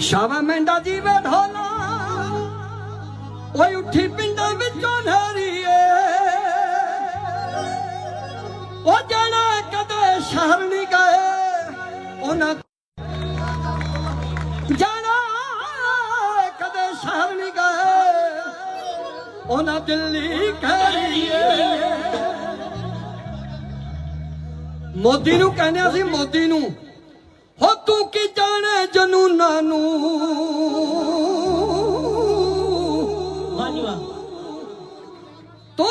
ਸ਼ਾਵਾ ਮੈਂਡਾ ਜੀਵੇ ਢੋਲਾ ਓਏ ਉੱਠੀ ਪਿੰਡਾਂ ਵਿੱਚੋਂ ਨਰੀਏ ਉਹ ਜਾਣਾ ਕਦੇ ਸ਼ਹਿਰ ਨਹੀਂ ਗਏ। ਉਹਨਾਂ ਜਾਣਾ ਕਦੇ ਸ਼ਹਿਰ ਨਹੀਂ ਗਏ। ਉਹਨਾਂ ਦਿੱਲੀ ਕਰੀਏ ਮੋਦੀ ਨੂੰ ਕਹਿੰਦੇ ਸੀ ਮੋਦੀ ਨੂੰ। ਤੂੰ ਕੀ ਜਾਣੇ ਜਨੂਨਾਂ ਨੂੰ? ਵਾਹ ਵਾਹ ਤੂੰ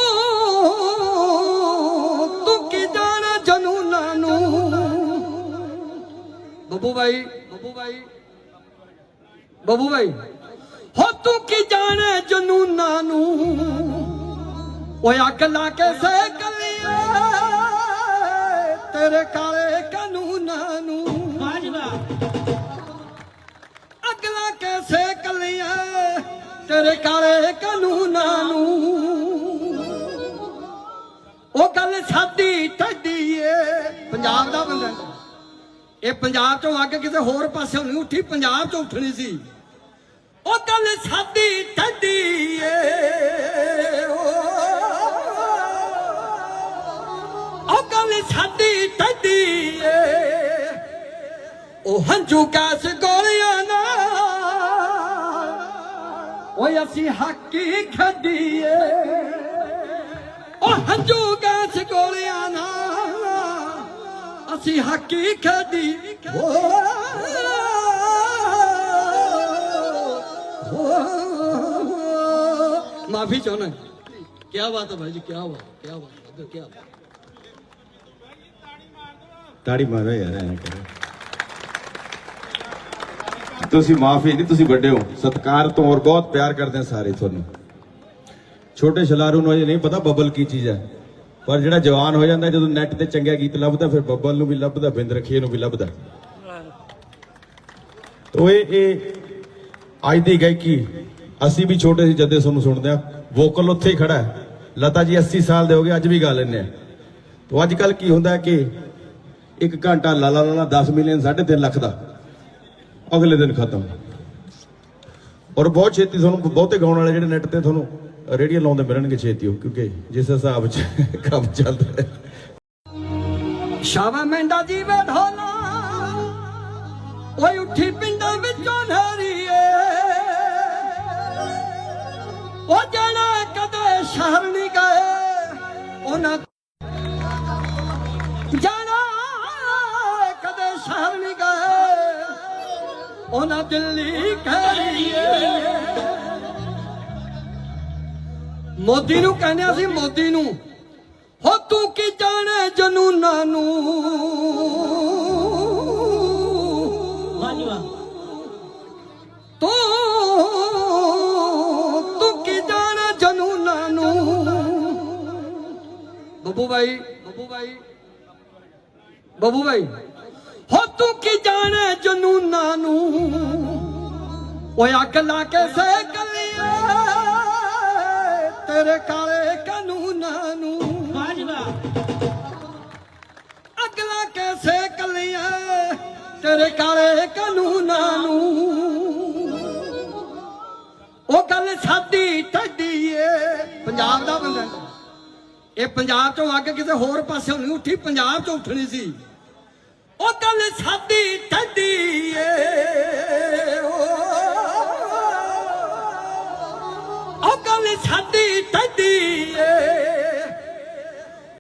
ਤੂੰ ਕੀ ਜਾਣੇ ਜਨੂਨਾਂ ਨੂੰ? ਬੱਬੂ ਭਾਈ ਬੱਬੂ ਭਾਈ ਬੱਬੂ ਭਾਈ ਹੋ ਤੂੰ ਕੀ ਜਾਣੇ ਜਨੂਨਾਂ ਨੂੰ? ਓਏ ਅੱਗ ਲਾ ਕੇ ਸੇਕ ਲਿਆ। ਤੇਰੇ ਕਾਲੇ ਤੇਰੇ ਕਾਲੇ ਕਾਨੂੰਨਾਂ ਨੂੰ। ਉਹ ਗੱਲ ਸਾਡੀ ਟੱਡੀ ਏ। ਪੰਜਾਬ ਦਾ ਬੰਦਾ ਇਹ ਪੰਜਾਬ ਚੋਂ ਅੱਗ ਕਿਸੇ ਹੋਰ ਪਾਸੇ ਨਹੀਂ ਉੱਠੀ, ਪੰਜਾਬ ਚੋਂ ਉੱਠਣੀ ਸੀ। ਉਹ ਗੱਲ ਸਾਡੀ ਟੱਡੀ ਏ। ਉਹ ਗੱਲ ਸਾਡੀ ਟੱਡੀ ਏ। ਉਹ ਹੰਝੂ ਕਾਸ ਗੋਲੀਆਂ ਓਏ ਅਸੀਂ ਹਾਕੀ ਖੱਡੀਏ। ਉਹ ਹੰਝੂ ਕਾਸ ਗੋਲੀਆਂ ਨਾਲ ਅਸੀਂ ਹੱਕੀ ਖੱਡੀ ਮਾਫੀ ਚਾਹਨਾ ਕੀ ਬਾਤ ਹੈ ਭਾਈ ਜੀ ਕੀ ਬਾਤ ਕੀ ਬਾਤ ਕੀ ਬਾਤ। ਤਾੜੀ ਮਾਰੋ ਯਾਰ, ਐਂ ਕਰੋ। ਤੁਸੀਂ ਮਾਫੀ ਨਹੀਂ, ਤੁਸੀਂ ਵੱਡੇ ਹੋ। ਸਤਿਕਾਰ ਤੋਂ ਔਰ ਬਹੁਤ ਪਿਆਰ ਕਰਦੇ ਆ ਸਾਰੇ ਤੁਹਾਨੂੰ। ਛੋਟੇ ਛਲਾਰੂ ਨੂੰ ਅਜੇ ਨਹੀਂ ਪਤਾ ਬੱਬਲ ਕੀ ਚੀਜ਼ ਹੈ। ਪਰ ਜਿਹੜਾ ਜਵਾਨ ਹੋ ਜਾਂਦਾ, ਜਦੋਂ ਨੈਟ ਤੇ ਚੰਗਾ ਗੀਤ ਲੱਭਦਾ, ਫਿਰ ਬੱਬਲ ਨੂੰ ਵੀ ਲੱਭਦਾ ਬਿੰਦ ਰਖੀਏ ਨੂੰ ਵੀ ਲੱਭਦਾ। ਤੋ ਇਹ ਇਹ ਅੱਜ ਦੀ ਗਾਇਕੀ, ਅਸੀਂ ਵੀ ਛੋਟੇ ਸੀ ਜਦੇ ਤੁਹਾਨੂੰ ਸੁਣਦੇ ਆ ਵੋਕਲ ਉੱਥੇ ਹੀ ਖੜਾ ਹੈ। ਲਤਾ ਜੀ 80 ਸਾਲ ਦੇ ਹੋ ਗਏ, ਅੱਜ ਵੀ ਗਾ ਲੈਂਦੇ ਆ ਤੋ ਅੱਜ ਕੱਲ ਕੀ ਹੁੰਦਾ ਕਿ ਇੱਕ ਘੰਟਾ ਲਾਲਾ ਲਾਲਾ ਲਾ ਲਾ 10 ਮਿਲੀਅਨ 3.5 ਲੱਖ ਦਾ। ਅਗਲੇ ਦਿਨ ਖਤਮ। ਔਰ ਬਹੁਤ ਛੇਤੀ ਤੁਹਾਨੂੰ, ਬਹੁਤੇ ਗਾਉਣ ਵਾਲੇ ਜਿਹੜੇ ਨੈਟ ਤੇ ਤੁਹਾਨੂੰ ਰੇਡੀਓ ਲਾਉਂਦੇ ਮਿਲਣਗੇ ਛੇਤੀ ਉਹ, ਕਿਉਂਕਿ ਜਿਸ ਹਿਸਾਬ 'ਚ ਕੰਮ ਚੱਲਦਾ ਹੈ। ਸ਼ਾਵਾ ਮੈਂਡਾ ਜੀਵੇ ਢੋਲਾ ਉਹਨਾਂ ਦਿੱਲੀ ਕਰੀਏ ਮੋਦੀ ਨੂੰ ਕਹਿੰਦੇ ਸੀ ਮੋਦੀ ਨੂੰ ਹੋ ਤੂੰ ਕੀ ਜਾਣੇ ਜਨੂਨਾਂ ਨੂੰ? ਵਾਹ ਵਾਹ ਤੂੰ ਤੂੰ ਕੀ ਜਾਣੇ ਜਨੂਨਾਂ ਨੂੰ? ਬੱਬੂ ਭਾਈ ਬੱਬੂ ਭਾਈ ਬੱਬੂ ਭਾਈ ਹੋ ਤੂੰ ਕੀ ਜਾਣੇ ਜਨੂਨਾਂ ਓਏ ਅੱਗ ਲਾ ਕੇ ਸੇਕ ਲਿਆ। ਤੇਰੇ ਕਾਲੇ ਕਾਨੂੰਨਾਂ ਨੂੰ। ਅਗਲਾ ਕੈਸੇ ਕੱਲੀਆਂ ਤੇਰੇ ਕਾਲੇ ਕਾਨੂੰਨਾਂ ਨੂੰ। ਉਹ ਗੱਲ ਸਾਡੀ ਟੱਡੀ ਏ। ਪੰਜਾਬ ਦਾ ਬੰਦਾ ਇਹ ਪੰਜਾਬ ਚੋਂ ਅੱਗ ਕਿਸੇ ਹੋਰ ਪਾਸੇ ਨਹੀਂ ਉੱਠੀ ਪੰਜਾਬ ਚੋਂ ਉੱਠਣੀ ਸੀ। ਉਹ ਗੱਲ ਸਾਡੀ ਟੱਡੀ ਏ।